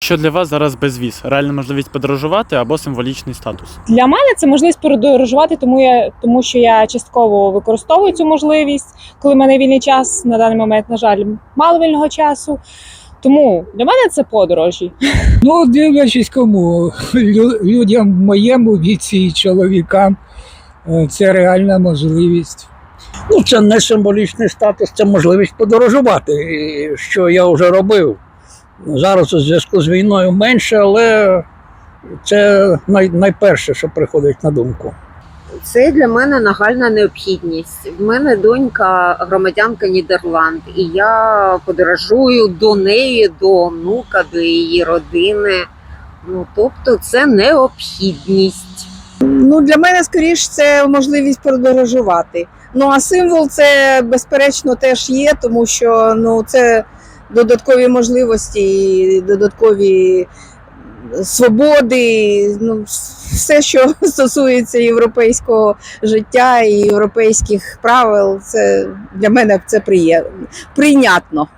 Що для вас зараз безвіз? Реальна можливість подорожувати або символічний статус? Для мене це можливість подорожувати, тому я тому, що я частково використовую цю можливість, коли в мене вільний час на даний момент, на жаль, мало вільного часу. Тому для мене це подорожі. Ну, дивлячись кому. Лю- Людям в моєму віці і чоловікам е, це реальна можливість. Ну, це не символічний статус, це можливість подорожувати, і що я вже робив. Зараз у зв'язку з війною менше, але це най, найперше, що приходить на думку. Це для мене нагальна необхідність. В мене донька громадянка Нідерланд, і я подорожую до неї, до онука, до її родини. Ну тобто, це необхідність. Ну, для мене скоріш це можливість подорожувати. Ну а символ це безперечно теж є, тому що ну це додаткові можливості, додаткові свободи. Ну, все, що стосується європейського життя і європейських правил, це для мене це приємно, прийнятно.